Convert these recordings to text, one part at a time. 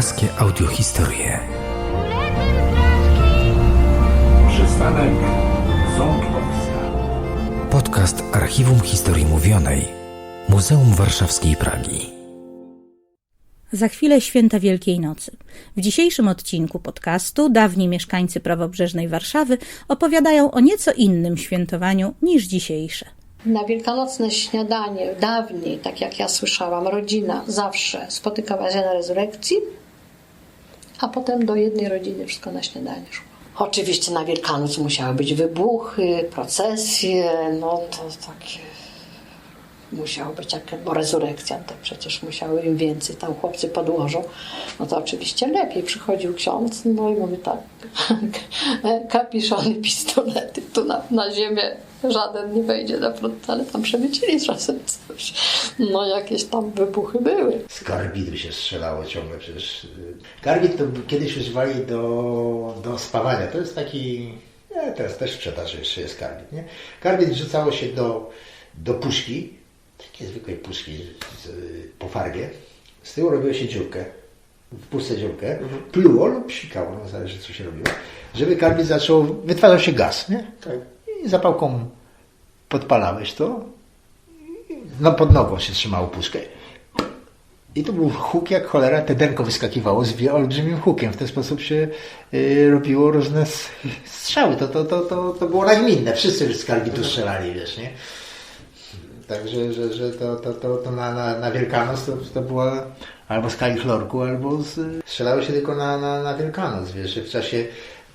literackie audiohistorie. Przystanek Ząbkowska. Podcast Archiwum Historii Mówionej Muzeum Warszawskiej Pragi. Za chwilę święta Wielkiej Nocy. W dzisiejszym odcinku podcastu dawni mieszkańcy prawobrzeżnej Warszawy opowiadają o nieco innym świętowaniu niż dzisiejsze. Na wielkanocne śniadanie dawniej, tak jak ja słyszałam, rodzina zawsze spotykała się na rezurekcji, a potem do jednej rodziny wszystko na śniadanie szło. Oczywiście na Wielkanoc musiały być wybuchy, procesje, no to takie musiało być jak, bo rezurekcja to przecież musiały im więcej tam chłopcy podłożą, no to oczywiście lepiej. Przychodził ksiądz, no i mówi tak, kapiszony, pistolety, tu na, na ziemię żaden nie wejdzie na front, ale tam przemycili czasem coś. No jakieś tam wybuchy były. Z karbidu się strzelało ciągle przecież. Karbid to kiedyś używali do, do spawania. To jest taki, nie, teraz też w sprzedaży jeszcze jest karbid, nie? Karbid rzucało się do, do puszki, takiej zwykłej puszki z, po farbie. Z tyłu robiło się dziurkę, w puszce dziurkę, pluło lub psikało, no zależy co się robiło, żeby karbid zaczął, wytwarzał się gaz, nie? I zapałką podpalałeś to, no pod nogą się trzymało puszkę. I to był huk jak cholera, te denko wyskakiwało z olbrzymim hukiem. W ten sposób się y, robiło różne strzały. To, to, to, to, to było nagminne. Wszyscy z karbitu strzelali, wiesz, nie? Także, że, że to, to, to, to na, na, na Wielkanoc to, to była albo z kali chlorku, albo z... Strzelało się tylko na, na, na Wielkanoc, wiesz, w czasie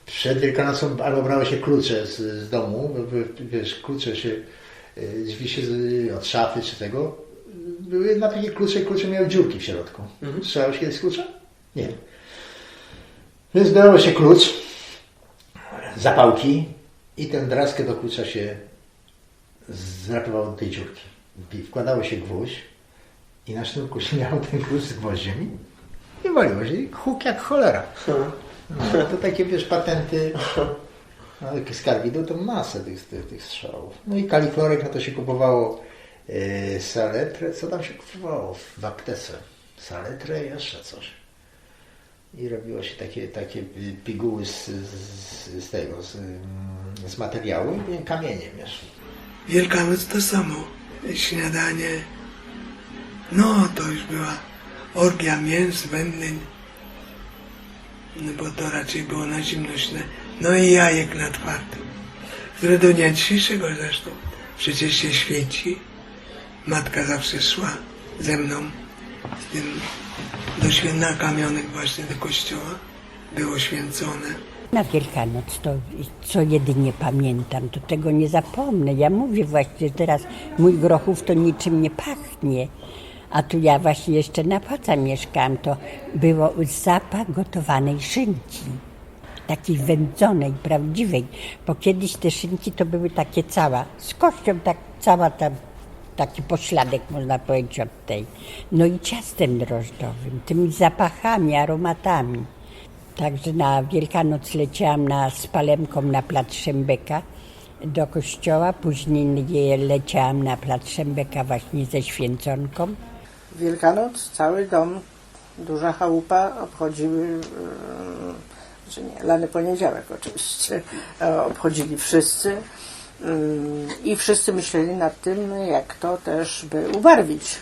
przed Wielkanocą albo brało się klucze z, z domu, bo były, wiesz, klucze się, y, drzwi się od szafy czy tego, były jedna takie klucze, klucze miały dziurki w środku. Strzelałeś kiedyś klucza? Nie. Więc brało się klucz, zapałki i tę draskę do klucza się zdrapowało do tej dziurki. Wkładało się gwóźdź i na sznurku się miał ten klucz z gwoździem i, waliło się. Huk jak cholera. No, to takie, wiesz, patenty no, z to masę tych, tych, tych strzałów. No i kaliflorek, no to się kupowało yy, saletrę, co tam się kupowało w aptece? Saletrę, jeszcze coś. I robiło się takie, takie piguły z, z, z tego, z, mm, z materiału i kamieniem, wiesz. Wielkanoc to samo. Śniadanie. No, to już była orgia mięs, wędlin. No bo to raczej było na zimnośne. No i jajek na twardym. Które do dnia dzisiejszego zresztą przecież się świeci. Matka zawsze szła ze mną z tym do święta kamionek właśnie do kościoła. Było święcone. Na Wielkanoc to, co jedynie pamiętam, to tego nie zapomnę. Ja mówię właśnie teraz, mój Grochów to niczym nie pachnie. A tu ja właśnie jeszcze na Paca mieszkałam, to było zapach gotowanej szynki. Takiej wędzonej, prawdziwej. Bo kiedyś te szynki to były takie cała, z kością tak cała tam, taki pośladek można powiedzieć od tej. No i ciastem drożdżowym, tymi zapachami, aromatami. Także na Wielkanoc leciałam na, z palemką na plac Szembeka do kościoła, później nie- leciałam na plac Szembeka właśnie ze święconką. Wielkanoc cały dom, duża chałupa obchodziły, mm, że nie, lany poniedziałek oczywiście, e, obchodzili wszyscy mm, i wszyscy myśleli nad tym, jak to też by ubarwić.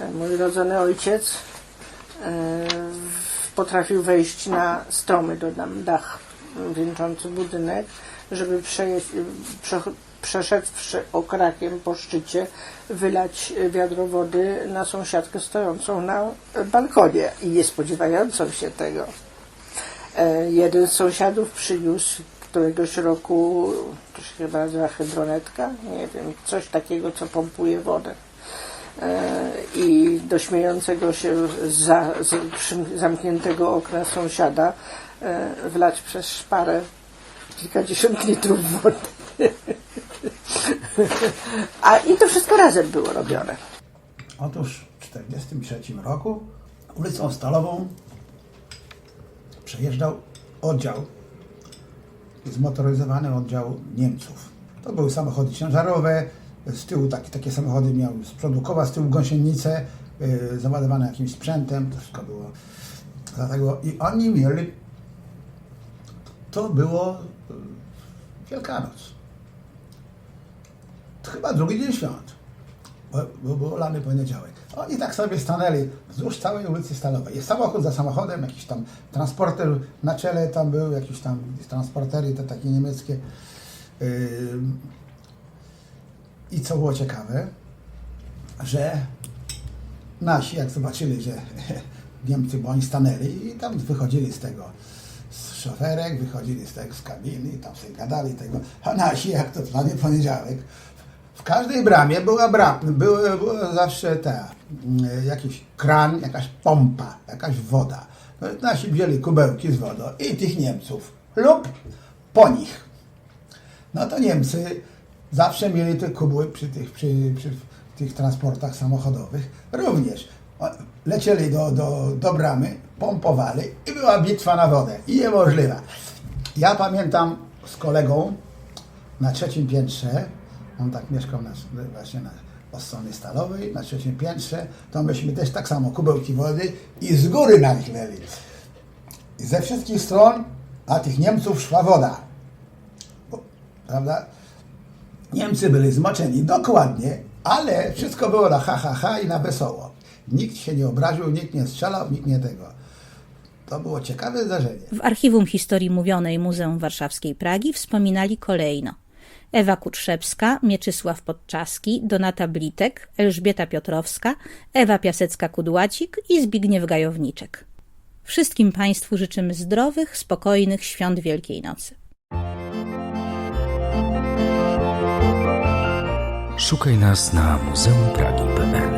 E, Mój rodzony ojciec e, potrafił wejść na stromy do nam dach wieńczący budynek, żeby przejeść, prze, przeszedłszy okrakiem po szczycie, wylać wiadro wody na sąsiadkę stojącą na balkonie i nie spodziewającą się tego. E, Jeden z sąsiadów przyniósł któregoś roku, to się chyba nazywa hydronetka, nie wiem, coś takiego, co pompuje wodę. E, I do śmiejącego się za, z, zamkniętego okna sąsiada e, wlać przez szparę kilkadziesiąt litrów wody. A i to wszystko razem było robione. Otóż w 1943 roku ulicą Stalową przejeżdżał oddział, zmotoryzowany oddział Niemców. To były samochody ciężarowe, z tyłu takie, takie samochody miały z przodu koła, z tyłu gąsienice, yy, załadowane jakimś sprzętem, to wszystko było Dlatego i oni mieli, to było y, Wielkanoc. Chyba drugi dzień świąt, bo, było lany poniedziałek. Oni tak sobie stanęli wzdłuż całej ulicy Stalowej. Jest samochód za samochodem, jakiś tam transporter na czele tam był, jakiś tam transportery te takie niemieckie. Yy, I co było ciekawe, że nasi, jak zobaczyli, że Niemcy, bo oni stanęli i tam wychodzili z tego, z szoferek, wychodzili z tego, z kabiny tam sobie gadali tego, a nasi, jak to plany poniedziałek, w każdej bramie była bram, były, zawsze ta, mm, jakiś kran, jakaś pompa, jakaś woda. No, nasi wzięli kubełki z wodą i tych Niemców lub po nich. No to Niemcy zawsze mieli te kubły przy tych, przy, przy tych transportach samochodowych. Również lecieli do, do, do bramy, pompowali i była bitwa na wodę. I niemożliwa. Ja pamiętam z kolegą na trzecim piętrze, on tak mieszkał na, właśnie na, po stronie stalowej, na trzecim piętrze, to myśmy też tak samo kubełki wody i z góry nachleli. I ze wszystkich stron, a tych Niemców szła woda. Bo, prawda? Niemcy byli zmoczeni dokładnie, ale wszystko było na ha, ha, ha i na wesoło. Nikt się nie obraził, nikt nie strzelał, nikt nie tego. To było ciekawe zdarzenie. W archiwum historii mówionej Muzeum Warszawskiej Pragi wspominali kolejno Ewa Kutrzewska, Mieczysław Podczaski, Donata Blitek, Elżbieta Piotrowska, Ewa Piasecka-Kudłacik i Zbigniew Gajowniczek. Wszystkim Państwu życzymy zdrowych, spokojnych świąt Wielkiej Nocy. Szukaj nas na Muzeum Pragi.